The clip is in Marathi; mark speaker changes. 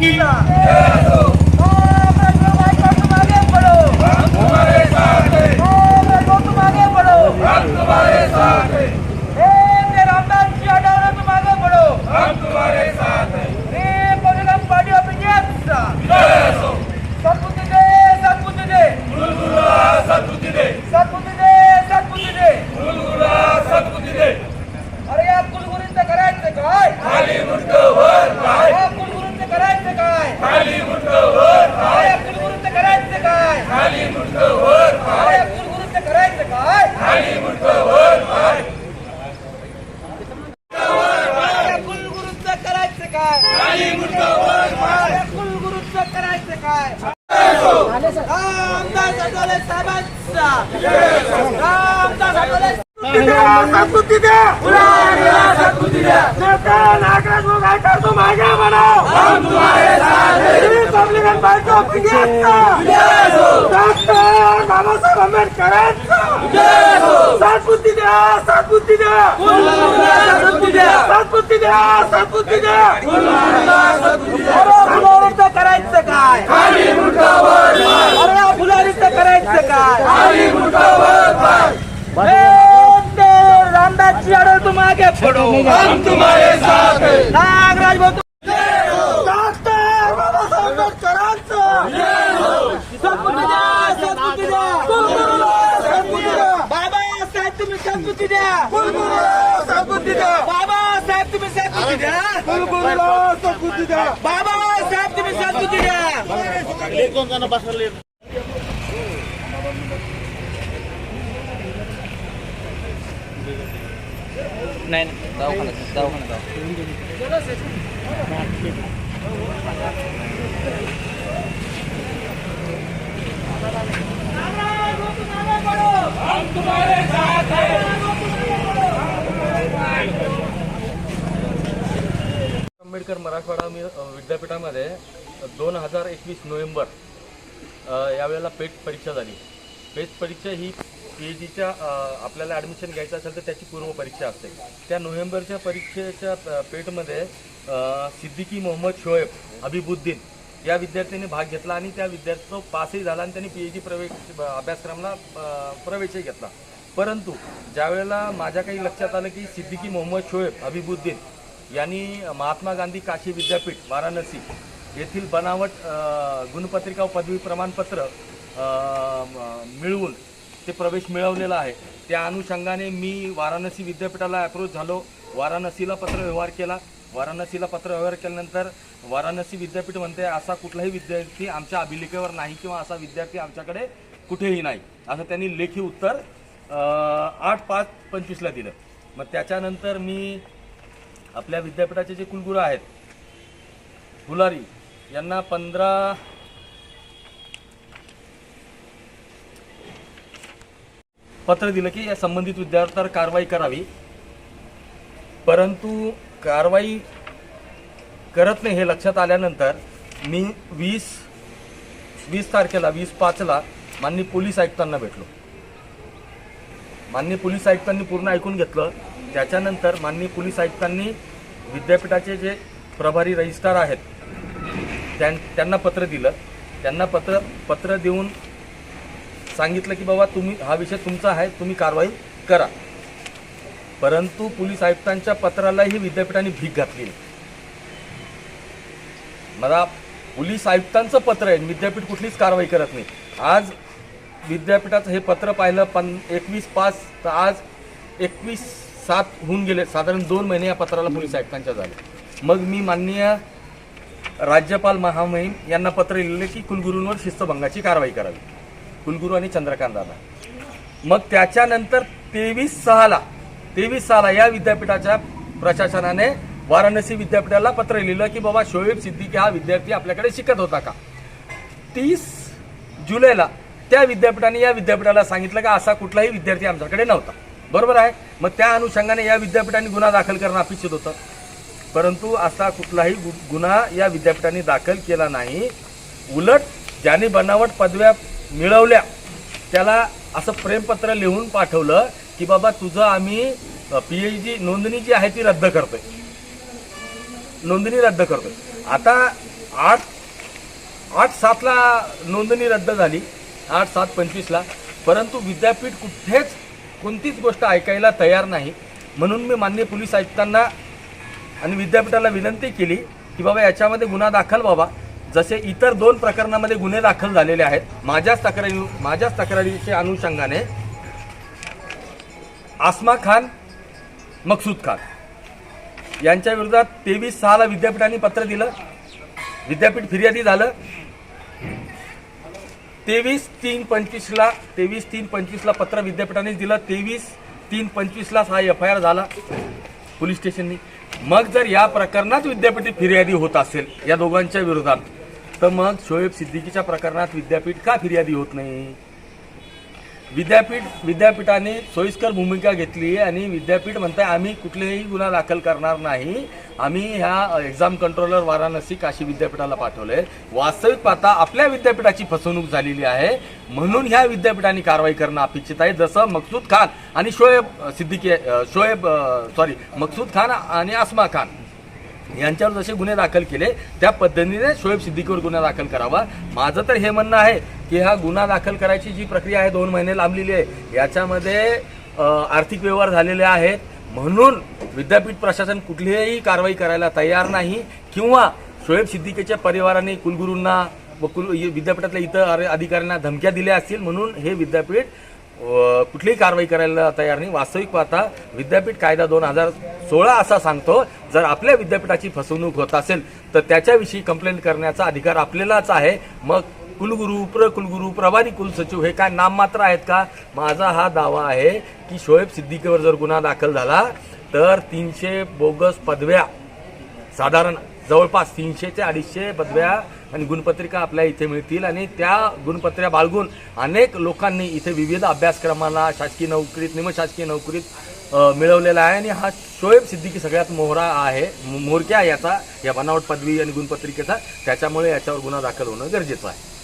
Speaker 1: की ना करायचं काय अरे या कुलगुरूंचं करायचं काय अरे या कुलगुरूंचं करायचं काय या कुलगुरूंचं करायचं काय या कुलगुरूंचं करायचं काय रामदास आठवले साहेबांचा रामदास आठवले
Speaker 2: सद्बुद्धी द्या सद्बुद्धी द्या नागराज काय करतो मागे बनाव हम तुम्हारे साथ हैं Republican party of India doctor Babasaheb आंबेडकरांचा सद्बुद्धी द्या सद्बुद्धी द्या सद्बुद्धी द्या सद्बुद्धी द्या
Speaker 1: करायचं काय अरे फुलारीचं करायचं काय ए, ते रामदासजी आडव तुम आगे पडो
Speaker 2: हम तुम्हारे साथ हैं
Speaker 1: नागराज भाऊ
Speaker 2: डॉक्टर बाबासाहेब आंबेडकरांचा
Speaker 1: सद्बुद्धी द्या सद्बुद्धी बाबासाहेब तुम्ही सद्बुद्धी द्या
Speaker 2: कुलगुरूला द्या
Speaker 1: बाबासाहेब तुम्ही द्या
Speaker 2: द्या
Speaker 1: बाबासाहेब तुम्ही द्या
Speaker 3: नाही
Speaker 4: आंबेडकर मराठवाडा मी विद्यापीठामध्ये दोन हजार एकवीस नोव्हेंबर यावेळेला पेट परीक्षा झाली. पेट परीक्षा ही पी एच डीच्या आपल्याला ॲडमिशन घ्यायचं असेल तर त्याची पूर्व परीक्षा असते. त्या नोव्हेंबरच्या परीक्षेच्या पेटमध्ये सिद्दिकी मोहम्मद शोएब हबीबुद्दीन या विद्यार्थ्यांनी भाग घेतला आणि त्या विद्यार्थी तो पासही झाला आणि त्यांनी पी एच डी प्रवेश अभ्यासक्रमाला प्रवेशही घेतला. परंतु ज्यावेळेला माझ्या काही लक्षात आलं की सिद्दिकी मोहम्मद शोएब हबीबुद्दीन यांनी महात्मा गांधी काशी विद्यापीठ वाराणसी येथील बनावट गुणपत्रिका व पदवी प्रमाणपत्र मिळवून ते प्रवेश मिळवलेला आहे. त्या अनुषंगाने मी वाराणसी विद्यापीठाला अप्रोच झालो. वाराणसीला पत्रव्यवहार केला. वाराणसीला पत्रव्यवहार केल्यानंतर वाराणसी विद्यापीठ म्हणते असा कुठलाही विद्यार्थी आमच्या अभिलेखेवर नाही किंवा असा विद्यार्थी आमच्याकडे कुठेही नाही. असं त्यांनी लेखी उत्तर आठ पाच पंचवीसला दिलं. मग त्याच्यानंतर मी आपल्या विद्यापीठाचे जे कुलगुरू आहेत फुलारी यांना पंधरा पत्र दिलं की या संबंधित विद्यार्थ्यावर कारवाई करावी. परंतु कारवाई करत नाही हे लक्षात आल्यानंतर मी वीस वीस तारखेला वीस पाचला माननीय पोलीस आयुक्तांना भेटलो. माननीय पोलीस आयुक्तांनी पूर्ण ऐकून घेतलं. त्याच्यानंतर माननीय पोलीस आयुक्तांनी विद्यापीठाचे जे प्रभारी रजिस्ट्रार आहेत त्यां त्यांना पत्र दिलं. त्यांना पत्र पत्र देऊन सांगितलं की बाबा तुम्ही हा विषय तुमचा आहे तुम्ही कारवाई करा. परंतु पोलीस आयुक्तांच्या पत्रालाही विद्यापीठाने भीक घातली मला पोलीस आयुक्तांचं पत्र आहे विद्यापीठ कुठलीच कारवाई करत नाही. आज विद्यापीठाचं हे पत्र पाहिलं पण एकवीस पाच तर आज एकवीस सात होऊन गेले. साधारण दोन महिने या पत्राला पोलीस आयुक्तांच्या झाले मग मी माननीय राज्यपाल महामहिम यांना पत्र लिहिले की कुलगुरूंवर शिस्तभंगाची कारवाई करावी. कुलगुरू आणि चंद्रकांत दादा. मग त्याच्यानंतर तेवीस सहाला तेवीस सहाला या विद्यापीठाच्या प्रशासनाने वाराणसी विद्यापीठाला पत्र लिहिलं की बाबा शोएब सिद्दीकी हा विद्यार्थी आपल्याकडे शिकत होता का? तीस जुलैला त्या विद्यापीठाने या विद्यापीठाला सांगितलं का असा कुठलाही विद्यार्थी आमच्याकडे नव्हता. बरोबर आहे? मग त्या अनुषंगाने या विद्यापीठाने गुन्हा दाखल करणं अपेक्षित होतं. परंतु असा कुठलाही गु- गुन्हा या विद्यापीठाने दाखल केला नाही. उलट ज्याने बनावट पदव्या मिळवल्या त्याला असं प्रेमपत्र लिहून पाठवलं की बाबा तुझं आम्ही पी एच डी नोंदणी जी आहे ती रद्द करतोय. नोंदणी रद्द करतोय. आता आठ आठ सातला नोंदणी रद्द झाली. आठ सात पंचवीसला परंतु विद्यापीठ कुठेच कोणतीच गोष्ट ऐकायला तयार नाही. म्हणून मी मान्य पोलीस आयुक्तांना आणि विद्यापीठाला विनंती केली की बाबा याच्यामध्ये गुन्हा दाखल व्हावा. जसे इतर दोन प्रकरणामध्ये गुन्हे दाखल झालेले आहेत. माझ्याच तक्रारी माझ्याच तक्रारीच्या अनुषंगाने आसमा खान मकसूद खान यांच्या विरोधात तेवीस सहाला विद्यापीठाने पत्र दिलं. विद्यापीठ फिर्यादी झालं. तेवीस तीन पंचवीसला तेवीस तीन पंचवीसला पत्र विद्यापीठाने दिलं तेवीस तीन पंचवीसलाच हा एफ आय आर झाला पोलीस स्टेशननी. मग जर या प्रकरणात विद्यापीठ फिर्यादी होत असेल या दोघांच्या विरोधात तर मग शोएब सिद्दीकीच्या प्रकरणात विद्यापीठ का फिर्यादी होत नाही? विद्यापीठ विद्यापीठाने सोयीस्कर भूमिका घेतली आणि विद्यापीठ म्हणताय आम्ही कुठलेही गुन्हा दाखल करणार नाही. आम्ही ह्या एक्झाम कंट्रोलर वाराणसी काशी विद्यापीठाला पाठवले वास्तविक पाहता आपल्या विद्यापीठाची फसवणूक झालेली आहे. म्हणून ह्या विद्यापीठाने कारवाई करणं अपेक्षित आहे. जसं मकसूद खान आणि शोएब सिद्दीकी शोएब सॉरी मकसूद खान आणि आसमा खान यांच्यावर जसे गुन्हे दाखल केले त्या पद्धतीने शोएब सिद्दीकीवर गुन्हा दाखल करावा. माझं तर हे म्हणणं आहे की हा गुन्हा दाखल करायची जी प्रक्रिया आहे दोन महिने लांबलेली आहे याच्यामध्ये आर्थिक व्यवहार झालेले आहेत. म्हणून विद्यापीठ प्रशासन कुठलीही कारवाई करायला तयार नाही किंवा शोएब सिद्दीकीच्या परिवाराने कुलगुरूंना व कुल विद्यापीठातल्या इतर अधिकाऱ्यांना धमक्या दिल्या असतील म्हणून हे विद्यापीठ कुठलीही कारवाई करायला तयार नाही. वास्तविक पाहता विद्यापीठ कायदा दोन हजार सोळा असा सांगतो जर आपल्या विद्यापीठाची फसवणूक होत असेल तर त्याच्याविषयी कंप्लेंट करण्याचा अधिकार आपल्यालाच आहे. मग कुलगुरू प्रकुलगुरू प्रभारी कुलसचिव हे काय नाममात्र आहेत का? माझा हा दावा आहे की शोएब सिद्दीकीवर जर गुन्हा दाखल झाला तर तीनशे बोगस पदव्या साधारण जवळपास तीनशे ते अडीचशे पदव्या आणि गुणपत्रिका आपल्या इथे मिळतील. आणि त्या गुणपत्रिका बाळगून अनेक लोकांनी इथे विविध अभ्यासक्रमाला शासकीय नोकरीत निमशासकीय नोकरीत मिळवलेला आहे. आणि हा शोएब सिद्दीकी सगळ्यात मोहरा आहे मोरक्या याचा या बनावट पदवी आणि गुणपत्रिकेचा त्याच्यामुळे याच्यावर गुन्हा दाखल होणं गरजेचं आहे.